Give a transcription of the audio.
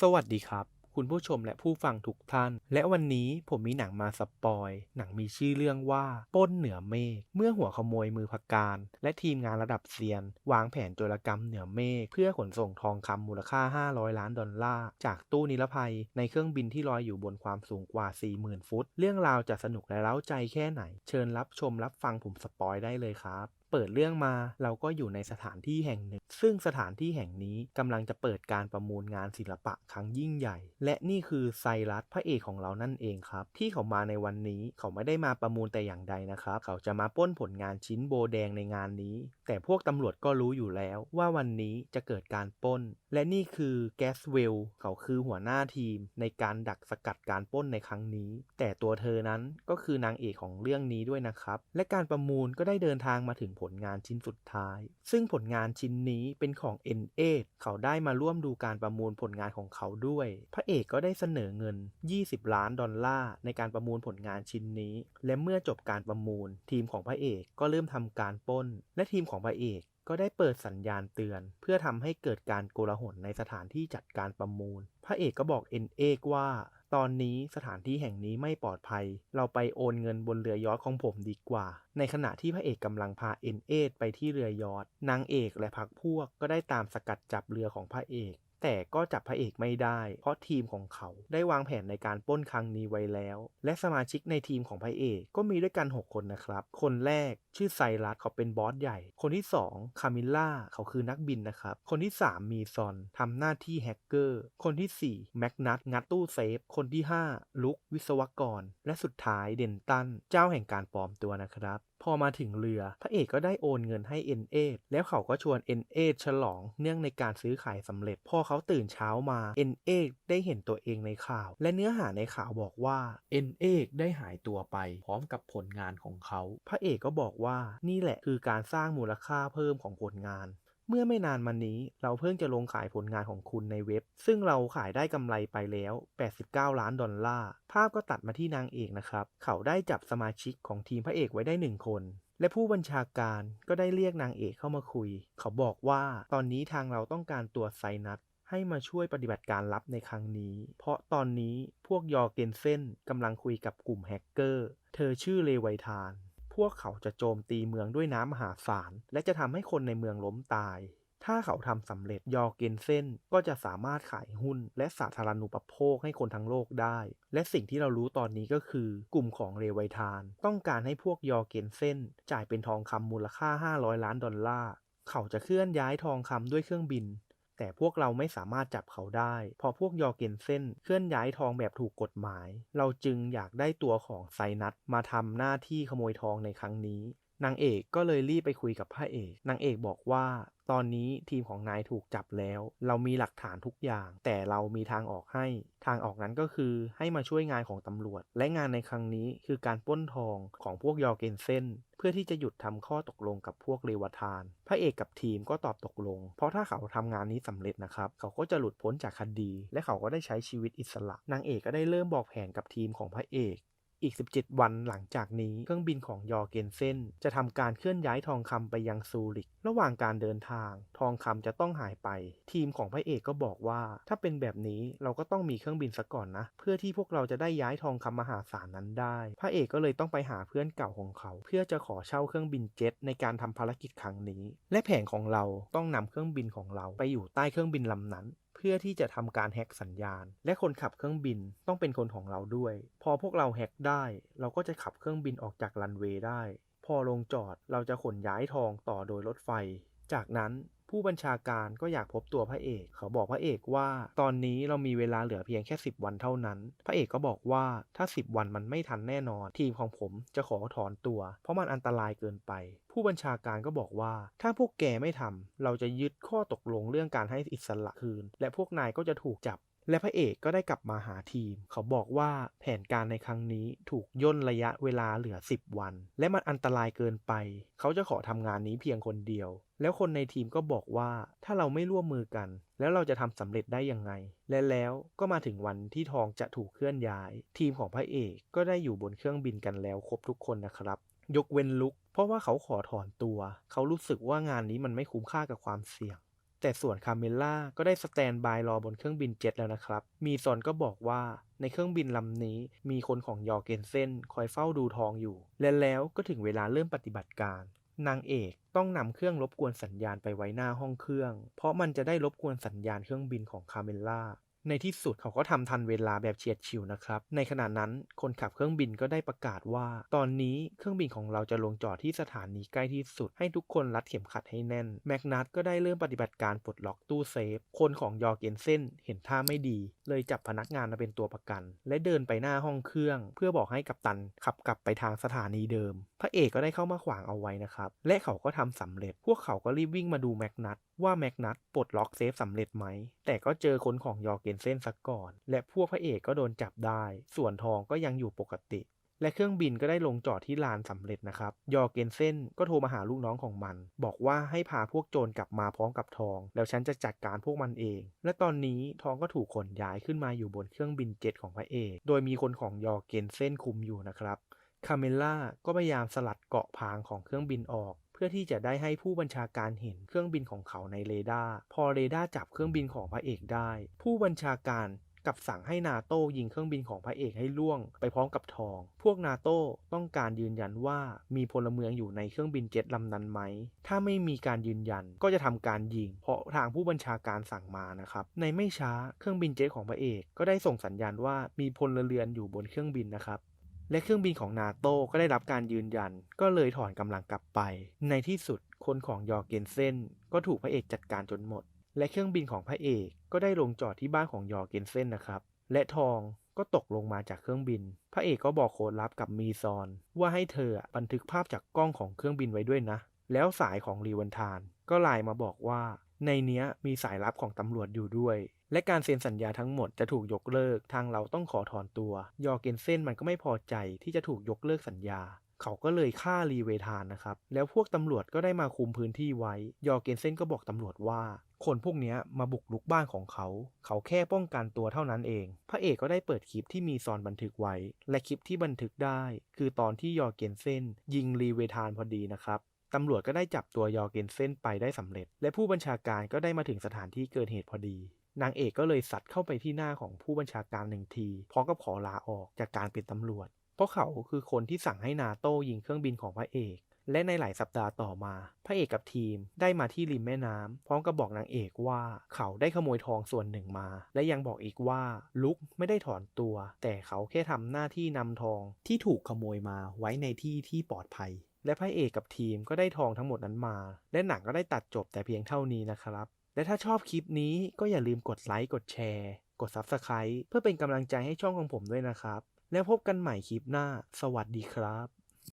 สวัสดีครับ คุณผู้ชมและผู้ฟังทุกท่าน และวันนี้ผมมีหนังมาสปอย หนังมีชื่อเรื่องว่าป้นเหนือเมฆเมื่อหัวขโมยมือพการ และทีมงานระดับเซียน วางแผนโจรกรรมเหนือเมฆเพื่อขนส่งทองคำมูลค่า 500 ล้านดอลลาร์ จากตู้นิรภัย ในเครื่องบินที่ลอยอยู่บนความสูงกว่า 40,000 ฟุต เรื่องราวจะสนุกและเร้าใจแค่ไหน เชิญรับชมรับฟังผมสปอยได้เลยครับ เปิดเรื่องมาเราก็อยู่ในสถานที่แห่งหนึ่ง ซึ่งสถานที่แห่งนี้กำลังจะเปิดการประมูลงานศิลปะครั้งยิ่งใหญ่ และนี่คือไซรัสพระเอกของเรานั่นเองครับ ที่เขามาในวันนี้เขาไม่ได้มาประมูลแต่อย่างใดนะครับ เขาจะมาป้นผลงานชิ้นโบแดงในงานนี้ แต่พวกตำรวจก็รู้อยู่แล้วว่าวันนี้จะเกิดการป้น และนี่คือแกสเวลเขาคือหัวหน้าทีม ในการดักสกัดการป้นในครั้งนี้ แต่ตัวเธอนั้นก็คือนางเอกของเรื่องนี้ด้วยนะครับ และการประมูลก็ได้เดินทางมาถึงผลงานชิ้นสุดท้าย ซึ่งผลงานชิ้นนี้เป็นของ N8 เขาได้มาร่วมดูการประมูลผลงานของเขาด้วย พระเอกก็ได้เสนอเงิน 20 ล้านดอลลาร์ในการประมูลผลงานชิ้นนี้ และเมื่อจบการประมูล ทีมของพระเอกก็เริ่มทำการป้น และทีมของพระเอกก็ได้เปิดสัญญาณเตือน เพื่อทำให้เกิดการโกลาหลในสถานที่จัดการประมูล พระเอกก็บอก N8 ว่า ตอนนี้สถานที่แห่งนี้ไม่ปลอดภัย เราไปโอนเงินบนเรือยอชของผมดีกว่า ในขณะที่พระเอกกำลังพาเอ็นเอไปที่เรือยอชนางเอกและพักพวกก็ได้ตามสกัดจับเรือของพระเอก แต่ก็จับพระเอกไม่ได้ เพราะทีมของเขาได้วางแผนในการป้นครั้งนี้ไว้แล้ว และสมาชิกในทีมของพระเอกก็มีด้วยกัน 6 คนนะครับ คนแรกชื่อไซรัสเขาเป็นบอสใหญ่ คนที่ 2 คามิลล่าเขาคือนักบินนะครับ คนที่ 3 มีซอนทำหน้าที่แฮกเกอร์ คนที่ 4 แม็กนัทงัดตู้เซฟ คนที่ 5 ลุกวิศวกร และสุดท้ายเดนตัน เจ้าแห่งการปลอมตัวนะครับพอมาถึงเรือ พระเอกก็ได้โอนเงินให้ N8 แล้วเขาก็ชวน N8 ฉลองเนื่องในการซื้อขายสำเร็จพอเขาตื่นเช้ามา N8 ได้เห็นตัวเองในข่าว และเนื้อหาในข่าวบอกว่า N8 ได้หายตัวไปพร้อมกับผลงานของเขา พระเอกก็บอกว่านี่แหละคือการสร้างมูลค่าเพิ่มของผลงานเมื่อไม่นานมานี้เราเพิ่งจะลงขายผลงานของคุณในเว็บ ซึ่งเราขายได้กำไรไปแล้ว 89 ล้านดอลลาร์ ภาพก็ตัดมาที่นางเอกนะครับ เขาได้จับสมาชิกของทีมพระเอกไว้ได้หนึ่งคน และผู้บัญชาการก็ได้เรียกนางเอกเข้ามาคุย เขาบอกว่าตอนนี้ทางเราต้องการตัวไซนัท ให้มาช่วยปฏิบัติการลับในครั้งนี้ เพราะตอนนี้พวกยอเกนเซนกำลังคุยกับกลุ่มแฮกเกอร์ เธอชื่อเลไวทาน พวกเขาจะโจมตีเมืองด้วยน้ำมหาศาล และจะทำให้คนในเมืองล้มตาย ถ้าเขาทำสำเร็จยอเกนเซนก็จะสามารถขายหุ้น และสาธารณูปโภคให้คนทั้งโลกได้ และสิ่งที่เรารู้ตอนนี้ก็คือ กลุ่มของเรไวทาน ต้องการให้พวกยอเกนเซนจ่ายเป็นทองคำมูลค่า 500 ล้านดอลลาร์เขาจะเคลื่อนย้ายทองคำด้วยเครื่องบิน แต่พวกเราไม่สามารถจับเขาได้เพราะพวกยอเกนเซนเคลื่อนย้ายทองแบบถูกกฎหมาย เราจึงอยากได้ตัวของไซนัทมาทำหน้าที่ขโมยทองในครั้งนี้นางเอกก็เลยรีบไปคุยกับพระเอก นางเอกบอกว่า ตอนนี้ทีมของนายถูกจับแล้ว เรามีหลักฐานทุกอย่าง แต่เรามีทางออกให้ ทางออกนั้นก็คือให้มาช่วยงานของตำรวจ และงานในครั้งนี้คือการปล้นทองของพวกยอเกนเซนเพื่อที่จะหยุดทำข้อตกลงกับพวกเรวทาน พระเอกกับทีมก็ตอบตกลง เพราะถ้าเขาทำงานนี้สำเร็จนะครับ เขาก็จะหลุดพ้นจากคดี และเขาก็ได้ใช้ชีวิตอิสระ นางเอกก็ได้เริ่มบอกแผนกับทีมของพระเอก อีก 17 วันหลังจากนี้เครื่องบินของยอเกนเซนจะทำการเคลื่อนย้ายทองคำไปยังซูริก ระหว่างการเดินทาง ทองคำจะต้องหายไป ทีมของพระเอกก็บอกว่า ถ้าเป็นแบบนี้เราก็ต้องมีเครื่องบินซะก่อนนะ เพื่อที่พวกเราจะได้ย้ายทองคำมหาศาลนั้นได้ พระเอกก็เลยต้องไปหาเพื่อนเก่าของเขา เพื่อจะขอเช่าเครื่องบินเจ็ตในการทำภารกิจครั้งนี้ และแผนของเราต้องนำเครื่องบินของเราไปอยู่ใต้เครื่องบินลำนั้น เพื่อที่จะทำการแฮ็กสัญญาณ และคนขับเครื่องบินต้องเป็นคนของเราด้วย พอพวกเราแฮ็กได้ เราก็จะขับเครื่องบินออกจากรันเวย์ได้ พอลงจอดเราจะขนย้ายทองต่อโดยรถไฟ จากนั้น ผู้บัญชาการก็อยากพบตัวพระเอก เขาบอกพระเอกว่า ตอนนี้เรามีเวลาเหลือเพียงแค่ 10 วันเท่านั้น พระเอกก็บอกว่าถ้า 10 วันมันไม่ทันแน่นอน ทีมของผมจะขอถอนตัว เพราะมันอันตรายเกินไป ผู้บัญชาการก็บอกว่า ถ้าพวกแกไม่ทำเราจะยึดข้อตกลงเรื่องการให้อิสระคืน และพวกนายก็จะถูกจับ และพระเอกก็ได้กลับมาหาทีม เขาบอกว่าแผนการในครั้งนี้ถูกย่นระยะเวลาเหลือ 10 วัน และมันอันตรายเกินไป เขาจะขอทำงานนี้เพียงคนเดียว แล้วคนในทีมก็บอกว่าถ้าเราไม่ร่วมมือกัน แล้วเราจะทำสำเร็จได้ยังไง และแล้วก็มาถึงวันที่ทองจะถูกเคลื่อนย้าย ทีมของพระเอกก็ได้อยู่บนเครื่องบินกันแล้วครบทุกคนนะครับยกเว้นลุก เพราะว่าเขาขอถอนตัว เขารู้สึกว่างานนี้มันไม่คุ้มค่ากับความเสี่ยง แต่ส่วนคาเมล่าก็ได้สแตนบายรอบนเครื่องบินเจ็ตแล้วนะครับ มีซอนก็บอกว่าในเครื่องบินลำนี้มีคนของยอร์เกนเซนคอยเฝ้าดูทองอยู่ และแล้วก็ถึงเวลาเริ่มปฏิบัติการ นางเอกต้องนำเครื่องรบกวนสัญญาณไปไว้หน้าห้องเครื่อง เพราะมันจะได้รบกวนสัญญาณเครื่องบินของคาเมล่า ในที่สุดเขาก็ทำทันเวลาแบบเฉียดฉิวนะครับ ในขณะนั้นคนขับเครื่องบินก็ได้ประกาศว่า ตอนนี้เครื่องบินของเราจะลงจอดที่สถานีใกล้ที่สุด ให้ทุกคนรัดเข็มขัดให้แน่น แมกนัทก็ได้เริ่มปฏิบัติการปลดล็อกตู้เซฟ คนของยอร์เกนเซนเห็นท่าไม่ดี เลยจับพนักงานมาเป็นตัวประกัน และเดินไปหน้าห้องเครื่อง เพื่อบอกให้กัปตันขับกลับไปทางสถานีเดิม พระเอกก็ได้เข้ามาขวางเอาไว้นะครับ และเขาก็ทำสำเร็จ พวกเขาก็รีบวิ่งมาดูแมกนัท ว่าแมกนัทปลดล็อกเซฟสำเร็จไหม แต่ก็เจอคนของยอเกนเซนซะก่อน และพวกพระเอกก็โดนจับได้ ส่วนทองก็ยังอยู่ปกติ และเครื่องบินก็ได้ลงจอดที่ลานสำเร็จนะครับ ยอเกนเซนก็โทรมาหาลูกน้องของมัน บอกว่าให้พาพวกโจรกลับมาพร้อมกับทอง แล้วฉันจะจัดการพวกมันเอง และตอนนี้ทองก็ถูกขนย้ายขึ้นมาอยู่บนเครื่องบินเจ็ตของพระเอก โดยมีคนของยอเกนเซนคุมอยู่นะครับคาเมล่าก็พยายามสลัดเกาะพางของเครื่องบินออก เพื่อที่จะได้ให้ผู้บัญชาการเห็นเครื่องบินของเขาในเรดาร์พอเรดาร์จับเครื่องบินของพระเอกได้ ผู้บัญชาการกับสั่งให้นาโต้ยิงเครื่องบินของพระเอกให้ล่วง ไปพร้อมกับทอง พวกนาโต้ต้องการยืนยันว่ามีพลเมืองอยู่ในเครื่องบินเจ็ตลำนั้นไหม ถ้าไม่มีการยืนยันก็จะทำการยิง เพราะทางผู้บัญชาการสั่งมานะครับ ในไม่ช้าเครื่องบินเจ็ตของพระเอกก็ได้ส่งสัญญาณว่ามีพลเรือนอยู่บนเครื่องบินนะครับ และเครื่องบินของนาโต้ก็ได้รับการยืนยัน ก็เลยถอนกำลังกลับไป ในที่สุดคนของยอร์เกนเซนก็ถูกพระเอกจัดการจนหมด และเครื่องบินของพระเอกก็ได้ลงจอดที่บ้านของยอร์เกนเซนนะครับ และทองก็ตกลงมาจากเครื่องบิน พระเอกก็บอกโค้ดลับกับมีซอน ว่าให้เธอบันทึกภาพจากกล้องของเครื่องบินไว้ด้วยนะ แล้วสายของรีวันทานก็ไลน์มาบอกว่า ในเนี้ยมีสายลับของตำรวจอยู่ด้วย และการเซ็นสัญญาทั้งหมดจะถูกยกเลิก ทางเราต้องขอถอนตัว ยอเกนเซนมันก็ไม่พอใจที่จะถูกยกเลิกสัญญา เขาก็เลยฆ่ารีเวทานนะครับ แล้วพวกตำรวจก็ได้มาคุมพื้นที่ไว้ ยอเกนเซนก็บอกตำรวจว่า คนพวกนี้มาบุกลุกบ้านของเขา เขาแค่ป้องกันตัวเท่านั้นเอง พระเอกก็ได้เปิดคลิปที่มีซอนบันทึกไว้ และคลิปที่บันทึกได้ คือตอนที่ยอเกนเซนยิงรีเวทานพอดีนะครับ ตำรวจก็ได้จับตัวยอเกนเซนไปได้สำเร็จ และผู้บัญชาการก็ได้มาถึงสถานที่เกิดเหตุพอดี นางเอกก็เลยสัตว์เข้าไปที่หน้าของผู้บัญชาการหนึ่งทีพร้อมกับขอลาออกจากการเป็นตำรวจ เพราะเขาคือคนที่สั่งให้นาโต้ยิงเครื่องบินของพระเอกและในหลายสัปดาห์ต่อมา พระเอกกับทีมได้มาที่ริมแม่น้ำพร้อมกับบอกนางเอกว่าเขาได้ขโมยทองส่วนหนึ่งมา และยังบอกอีกว่าลุกไม่ได้ถอนตัว แต่เขาแค่ทำหน้าที่นำทองที่ถูกขโมยมาไว้ในที่ที่ปลอดภัย และพระเอกกับทีมก็ได้ทองทั้งหมดนั้นมา และหนังก็ได้ตัดจบแต่เพียงเท่านี้นะครับ และถ้าชอบคลิปนี้ก็อย่าลืมกดไลค์กดแชร์กด Subscribe เพื่อเป็นกำลังใจให้ช่องของผมด้วยนะครับ แล้วพบกันใหม่คลิปหน้า สวัสดีครับ